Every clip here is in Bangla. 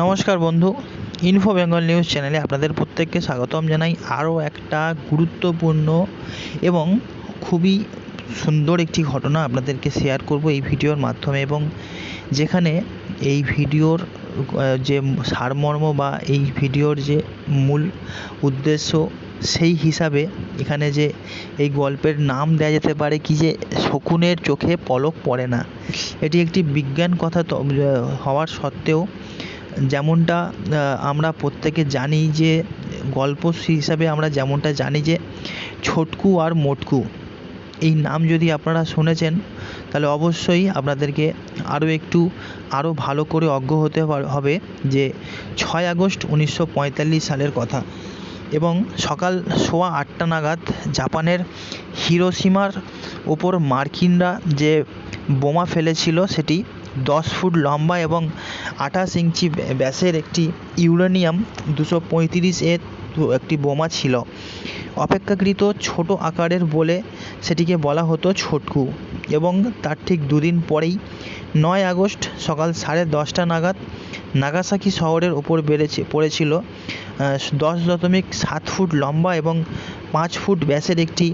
নমস্কার বন্ধু ইনফো বেঙ্গল নিউজ চ্যানেলে আপনাদের প্রত্যেককে স্বাগতম জানাই আরও একটা গুরুত্বপূর্ণ এবং খুবই সুন্দর একটি ঘটনা আপনাদেরকে শেয়ার করব এই ভিডিওর মাধ্যমে এবং যেখানে এই ভিডিওর যে সারমর্ম বা এই ভিডিওর যে মূল উদ্দেশ্য, সেই হিসাবে এখানে যে এই গল্পের নাম দেওয়া যেতে পারে কি যে শকুনের চোখে পলক পড়ে না। এটি একটি বিজ্ঞান কথা হওয়ার সত্ত্বেও যেমনটা আমরা প্রত্যেকে জানি যে, গল্প হিসাবে আমরা যেমনটা জানি যে, ছোটকু আর মোটকু। এই নাম যদি আপনারা শুনেছেন, তাহলে অবশ্যই আপনাদেরকে আরও একটু, আরও ভালো করে অজ্ঞ হতে হবে যে, ছয় আগস্ট উনিশশো পঁয়তাল্লিশ সালের কথা। এবং সকাল সোয়া আটটা নাগাদ জাপানের হিরোশিমার ওপর মার্কিনরা যে বোমা ফেলেছিল, সেটি দশ ফুট লম্বা এবং আঠাশ ইঞ্চি ব্যাসের একটি ইউরেনিয়াম দুশো পঁয়ত্রিশ এর একটি বোমা ছিল। অপেক্ষাকৃত ছোট আকারের বলে সেটিকে বলা হতো ছোটকু এবং তার ঠিক দুদিন পরেই নয় আগস্ট সকাল সাড়ে দশটা নাগাদ নাগাসাকি শহরের ওপর বেড়েছে, পড়েছিল দশ দশমিক সাত ফুট লম্বা এবং পাঁচ ফুট ব্যাসের একটি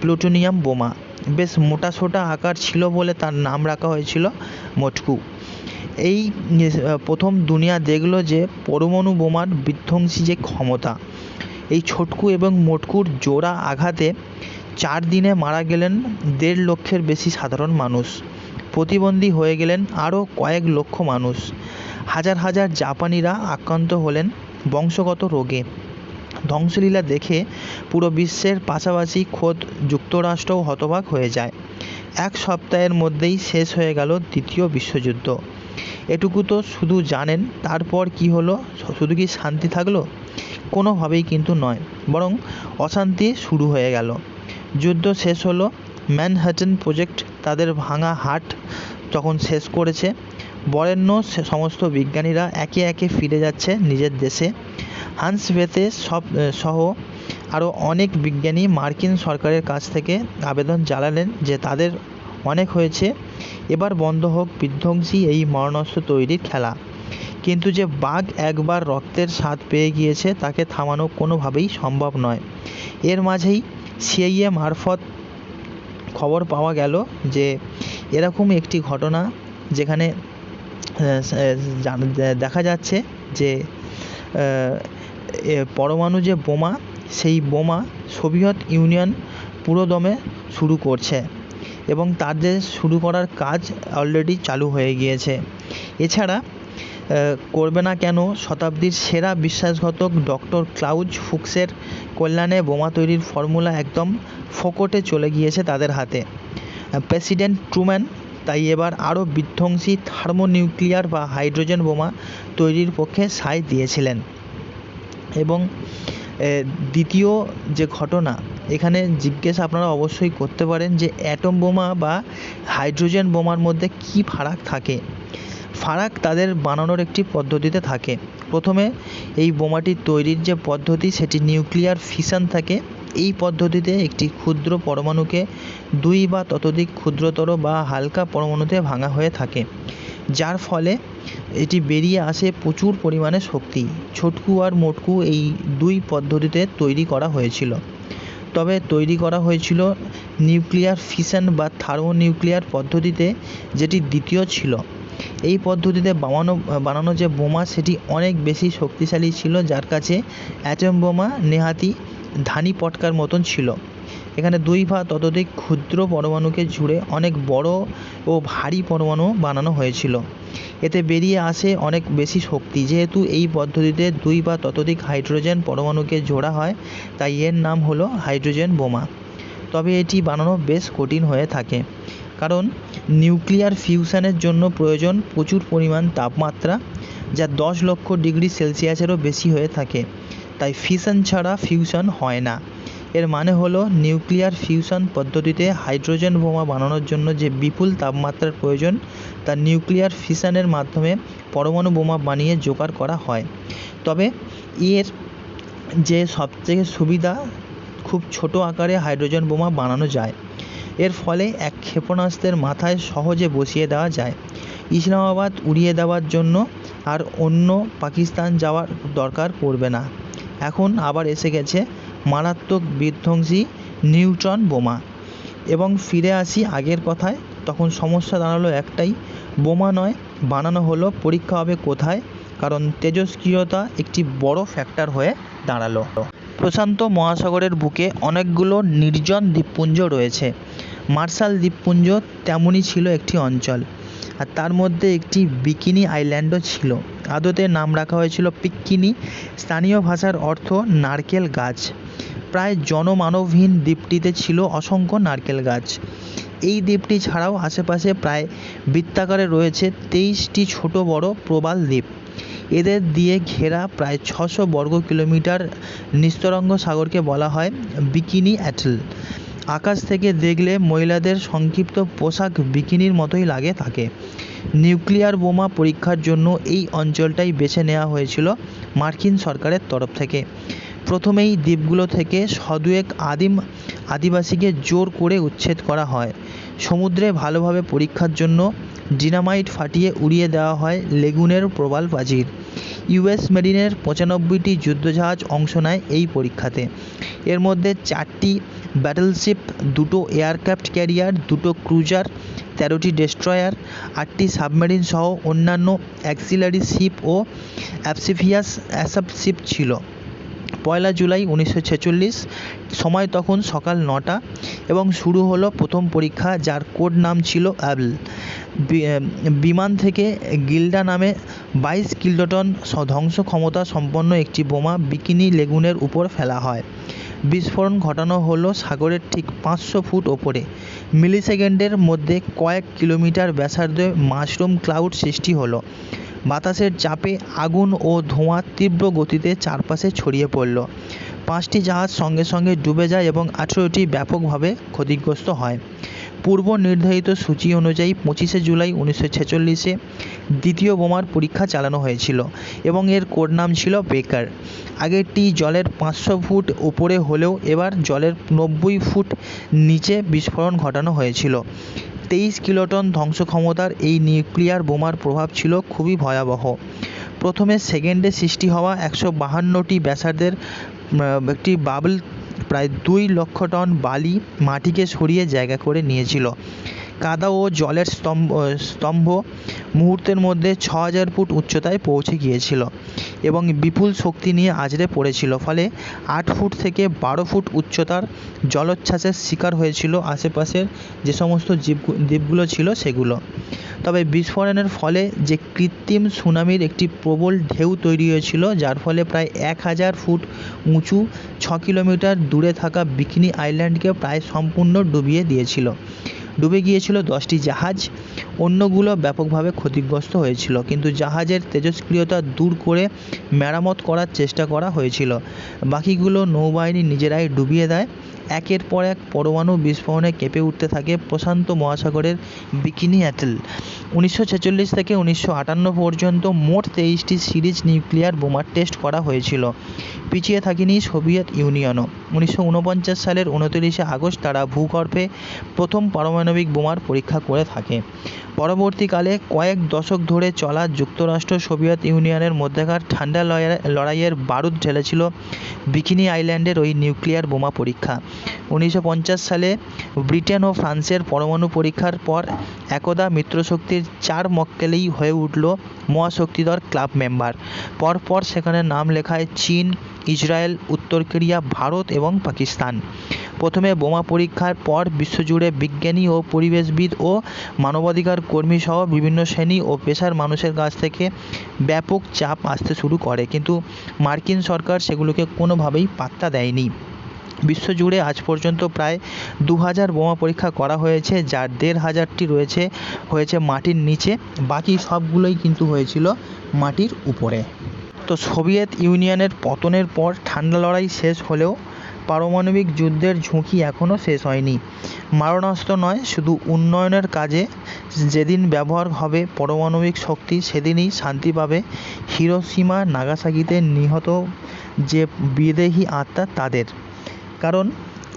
প্লুটোনিয়াম বোমা। বেশ মোটাসোটা আকার ছিল বলে তার নাম রাখা হয়েছিল মোটকু। এই প্রথম দুনিয়া দেখল যে পরমাণু বোমার বিধ্বংসী যে ক্ষমতা। এই ছোটকু এবং মোটকুর জোড়া আঘাতে চার দিনে মারা গেলেন দেড় লক্ষের বেশি সাধারণ মানুষ। প্রতিবন্ধী হয়ে গেলেন আরও কয়েক লক্ষ মানুষ। হাজার হাজার জাপানিরা আক্রান্ত হলেন বংশগত রোগে। ধ্বংসলীলা দেখে পুরো বিশ্বের পাশাপাশি খোদ যুক্তরাষ্ট্রও হতবাক হয়ে যায়। এক সপ্তাহের মধ্যেই শেষ হয়ে গেল দ্বিতীয় বিশ্বযুদ্ধ। এটুকু তো শুধু জানেন, তারপর কি হলো? শুধু কি শান্তি থাকল? কোনোভাবেই কিন্তু নয়, বরং অশান্তি শুরু হয়ে গেল। যুদ্ধ শেষ হলো, ম্যানহাটন প্রজেক্ট তাদের ভাঙা হাট তখন শেষ করেছে, বরেণ্য সমস্ত বিজ্ঞানীরা একে একে ফিরে যাচ্ছে নিজের দেশে। হান্স বেতে সব সহ আরও অনেক বিজ্ঞানী মার্কিন সরকারের কাছ থেকে আবেদন জানালেন যে তাদের অনেক হয়েছে। এবার বন্ধ হোক বিধ্বংসী এই মরণাস্ত্র তৈরির খেলা। কিন্তু যে বাঘ একবার রক্তের স্বাদ পেয়ে গিয়েছে তাকে থামানো কোনোভাবেই সম্ভব নয়। এর মাঝেই সিআইএ মারফত খবর পাওয়া গেল যে এরকম একটি ঘটনা যেখানে দেখা যাচ্ছে যে পরমাণু যে বোমা, সেই বোমা সোভিয়েত ইউনিয়ন পুরোদমে শুরু করছে এবং তাদের শুরু করার কাজ অলরেডি চালু হয়ে গিয়েছে। এছাড়া করবে না কেন শতাব্দীর সেরা বিশ্বাসঘাতক ডক্টর ক্লাউজ ফুক্সের কল্যাণে বোমা তৈরির ফর্মুলা একদম ফোকটে চলে গিয়েছে তাদের হাতে। প্রেসিডেন্ট ট্রুম্যান তাই এবার আরও বিধ্বংসী থার্মোনিউক্লিয়ার বা হাইড্রোজেন বোমা তৈরির পক্ষে সায় দিয়েছিলেন। এবং দ্বিতীয় যে ঘটনা, এখানে জিজ্ঞেস আপনারা অবশ্যই করতে পারেন যে অ্যাটম বোমা বা হাইড্রোজেন বোমার মধ্যে কী ফারাক থাকে। ফারাক তাদের বানানোর একটি পদ্ধতিতে থাকে। প্রথমে এই বোমাটি তৈরির যে পদ্ধতি, সেটি নিউক্লিয়ার ফিশন থাকে। এই পদ্ধতিতে একটি ক্ষুদ্র পরমাণুকে দুই বা ততোধিক ক্ষুদ্রতর বা হালকা পরমাণুতে ভাঙা হয়ে থাকে। যার ফলে এটি বেরিয়ে আসে প্রচুর পরিমাণে শক্তি। ছোটকু আর মোটকু এই দুই পদ্ধতিতে তৈরি করা হয়েছিল। তবে তৈরি করা হয়েছিল নিউক্লিয়ার ফিশন বা থার্মোনিউক্লিয়ার পদ্ধতিতে, যেটি দ্বিতীয় ছিল। এই পদ্ধতিতে বানানো বানানো যে বোমা, সেটি অনেক বেশি শক্তিশালী ছিল, যার কাছে অ্যাটম বোমা নেহাতি ধানি পটকার মতন ছিল। এখানে দুই বা ততোধিক ক্ষুদ্র পরমাণুকে জুড়ে অনেক বড় ও ভারী পরমাণু বানানো হয়েছিল। এতে বেরিয়ে আসে অনেক বেশি শক্তি। যেহেতু এই পদ্ধতিতে দুই বা ততোধিক হাইড্রোজেন পরমাণুকে জোড়া হয়, তাই এর নাম হলো হাইড্রোজেন বোমা। তবে এটি বানানো বেশ কঠিন হয়ে থাকে, কারণ নিউক্লিয়ার ফিউশনের জন্য প্রয়োজন প্রচুর পরিমাণ তাপমাত্রা, যা দশ লক্ষ ডিগ্রি সেলসিয়াসেরও বেশি হয়ে থাকে। তাই ফিশন ছাড়া ফিউশন হয় না। এর মানে হলো নিউক্লিয়ার ফিউশন পদ্ধতিতে হাইড্রোজেন বোমা বানানোর জন্য যে বিপুল তাপমাত্রার প্রয়োজন, তা নিউক্লিয়ার ফিশনের মাধ্যমে পরমাণু বোমা বানিয়ে জোগাড় করা হয়। তবে এর যে সবথেকে সুবিধা, খুব ছোট আকারে হাইড্রোজেন বোমা বানানো যায়। এর ফলে এক ক্ষেপণাস্ত্রের মাথায় সহজে বসিয়ে দেওয়া যায়। ইসলামাবাদ উড়িয়ে দেওয়ার জন্য আর অন্য পাকিস্তান যাওয়ার দরকার পড়বে না। এখন আবার এসে গেছে মারাত্মক বিধ্বংসী নিউট্রন বোমা। এবং ফিরে আসি আগের কথায়, তখন সমস্যা দাঁড়াল একটাই, বোমা নয়, বানানো হলো, পরীক্ষা হবে কোথায়? কারণ তেজস্ক্রিয়তা একটি বড় ফ্যাক্টর হয়ে দাঁড়াল। প্রশান্ত মহাসাগরের বুকে অনেকগুলো নির্জন দ্বীপপুঞ্জ রয়েছে। মার্শাল দ্বীপপুঞ্জ তেমনই ছিল একটি অঞ্চল, আর তার মধ্যে একটি বিকিনি আইল্যান্ডও ছিল। আদতে নাম রাখা হয়েছিল পিক্কিনি, স্থানীয় ভাষার অর্থ নারকেল গাছ। প্রায় জনমানবহীন দ্বীপটিতে ছিল অসংখ্য নারকেল গাছ। এই দ্বীপটি ছাড়াও আশেপাশে প্রায় বৃত্তাকারে রয়েছে তেইশটি ছোট বড় প্রবাল দ্বীপ। এদের দিয়ে ঘেরা প্রায় ছশো বর্গ কিলোমিটার নিস্তরঙ্গ সাগরকে বলা হয় বিকিনি অ্যাটল। আকাশ থেকে দেখলে মহিলাদের সংক্ষিপ্ত পোশাক বিকিনির মতোই লাগে তাকে। নিউক্লিয়ার বোমা পরীক্ষার জন্য এই অঞ্চলটাই বেছে নেওয়া হয়েছিল মার্কিন সরকারের তরফ থেকে। প্রথমেই দ্বীপগুলো থেকে সদুয়েক আদিম আদিবাসীকে জোর করে উচ্ছেদ করা হয়। সমুদ্রে ভালোভাবে পরীক্ষার জন্য ডিনামাইট ফাটিয়ে উড়িয়ে দেওয়া হয় লেগুনের প্রবাল প্রাচীর। ইউএস মেরিনের পঁচানব্বইটি যুদ্ধজাহাজ অংশ নেয় এই পরীক্ষাতে। এর মধ্যে চারটি ব্যাটেলশিপ দুটো এয়ারক্রাফট ক্যারিয়ার দুটো ক্রুজার তেরোটি ডেস্ট্রয়ার আটটি সাবমেরিন সহ অন্যান্য অ্যাক্সিলারি শিপ ও অ্যাপসিফিয়াস অ্যাসাপ শিপ ছিল। পয়লা জুলাই উনিশশো ছেচল্লিশ, সময় তখন সকাল নটা এবং শুরু হলো প্রথম পরীক্ষা যার কোড নাম ছিল অ্যাবল। বিমান থেকে গিল্ডা নামে বাইশ কিলোটন ধ্বংস ক্ষমতা সম্পন্ন একটি বোমা বিকিনি লেগুনের উপর ফেলা হয়। বিস্ফোরণ ঘটানো হলো সাগরের ঠিক পাঁচশো ফুট ওপরে। মিলিসেকেন্ডের মধ্যে কয়েক কিলোমিটার ব্যাসার্ধে মাশরুম ক্লাউড সৃষ্টি হলো। বাতাসের চাপে আগুন ও ধোঁয়া তীব্র গতিতে চারপাশে ছড়িয়ে পড়ল। পাঁচটি জাহাজ সঙ্গে সঙ্গে ডুবে যায় এবং আঠেরোটি ব্যাপকভাবে ক্ষতিগ্রস্ত হয়। পূর্ব নির্ধারিত সূচি অনুযায়ী পঁচিশে জুলাই উনিশশো ছেচল্লিশে দ্বিতীয় বোমার পরীক্ষা চালানো হয়েছিল এবং এর কোড নাম ছিল বেকার। আগেরটি জলের পাঁচশো ফুট উপরে হলেও এবার জলের নব্বই ফুট নিচে বিস্ফোরণ ঘটানো হয়েছিল। তেইশ কিলোটন ধ্বংস ক্ষমতার এই নিউক্লিয়ার বোমার প্রভাব ছিল খুবই ভয়াবহ। প্রথমে সেকেন্ডে সৃষ্টি হওয়া একশো বাহান্নটি ব্যাসার্ধের একটি বাবল প্রায় দুই লক্ষ টন বালি মাটিকে সরিয়ে জায়গা করে নিয়েছিল। কাদা ও জলের স্তম্ভ স্তম্ভ মুহূর্তের মধ্যে ছ হাজার ফুট উচ্চতায় পৌঁছে গিয়েছিল এবং বিপুল শক্তি নিয়ে আছড়ে পড়েছিল। ফলে আট ফুট থেকে বারো ফুট উচ্চতার জলোচ্ছ্বাসের শিকার হয়েছিল আশেপাশের যে সমস্ত জীব দ্বীপগুলো ছিল সেগুলো। তবে বিস্ফোরণের ফলে যে কৃত্রিম সুনামির একটি প্রবল ঢেউ তৈরি হয়েছিল, যার ফলে প্রায় এক হাজার ফুট উঁচু ছ কিলোমিটার দূরে থাকা বিকিনি আইল্যান্ডকে প্রায় সম্পূর্ণ ডুবিয়ে দিয়েছিল। ডুবে গিয়েছিল দশটি জাহাজ। অন্যগুলো ব্যাপকভাবে ক্ষতিগ্রস্ত হয়েছিল, কিন্তু জাহাজের তেজস্ক্রিয়তা দূর করে মেরামত করার চেষ্টা করা হয়েছিল। বাকিগুলো নৌবাহিনী নিজেরাই ডুবিয়ে দেয়। একের পর এক পরমাণু বিস্ফোরণে কেঁপে উঠতে থাকে প্রশান্ত মহাসাগরের বিকিনি অ্যাটল। উনিশশো ছেচল্লিশ থেকে উনিশশো আটান্ন পর্যন্ত মোট তেইশটি সিরিজ নিউক্লিয়ার বোমার টেস্ট করা হয়েছিল। পিছিয়ে থাকেনি সোভিয়েত ইউনিয়নও। উনিশশো উনপঞ্চাশ সালের উনতিরিশে আগস্ট তারা ভূগর্ভে প্রথম পারমাণবিক বোমার পরীক্ষা করে থাকে। পরবর্তীকালে কয়েক দশক ধরে চলা যুক্তরাষ্ট্র সোভিয়েত ইউনিয়নের মধ্যেকার ঠান্ডা লড়াইয়ের বারুদ ঢেলেছিল বিকিনি আইল্যান্ডের ওই নিউক্লিয়ার বোমা পরীক্ষা। উনিশশো পঞ্চাশ সালে ব্রিটেন ও ফ্রান্সের পরমাণু পরীক্ষার পর একদা মিত্রশক্তির চার মক্কেলেই হয়ে উঠল মহাশক্তিধর ক্লাব মেম্বার। পরপর সেখানে নাম লেখায় চীন, ইসরায়েল, উত্তর কোরিয়া, ভারত এবং পাকিস্তান। প্রথমে বোমা পরীক্ষার পর বিশ্বজুড়ে বিজ্ঞানী ও পরিবেশবিদ ও মানবাধিকার কর্মী সহ বিভিন্ন শ্রেণি ও পেশার মানুষের কাছ থেকে ব্যাপক চাপ আসতে শুরু করে। কিন্তু মার্কিন সরকার সেগুলোকে কোনোভাবেই পাত্তা দেয়নি। বিশ্বজুড়ে আজ পর্যন্ত প্রায় দু হাজার বোমা পরীক্ষা করা হয়েছে, যার দেড় হাজারটি রয়েছে, হয়েছে মাটির নিচে। বাকি সবগুলোই কিন্তু হয়েছিল মাটির উপরে। তো সোভিয়েত ইউনিয়নের পতনের পর ঠান্ডা লড়াই শেষ হলেও পারমাণবিক যুদ্ধের ঝুঁকি এখনও শেষ হয়নি। মারণাস্ত্র নয়, শুধু উন্নয়নের কাজে যেদিন ব্যবহার হবে পারমাণবিক শক্তি, সেদিনই শান্তি পাবে হিরোশিমা নাগাসাকিতে নিহত যে বিদেহী আত্মা তাদের। কারণ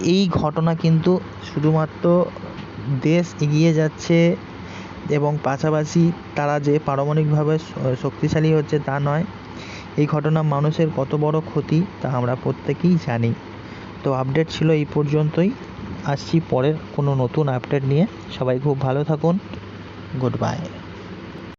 এই ঘটনা কিন্তু শুধুমাত্র দেশ এগিয়ে যাচ্ছে এবং পাশাপাশি তারা যে পারমাণবিকভাবে শক্তিশালী হচ্ছে তা নয়, এই ঘটনা মানুষের কত বড় ক্ষতি তা আমরা প্রত্যেকেই জানি। তো আপডেট ছিল এই পর্যন্তই। আসছি পরের কোনো নতুন আপডেট নিয়ে। সবাই খুব ভালো থাকুন। Good bye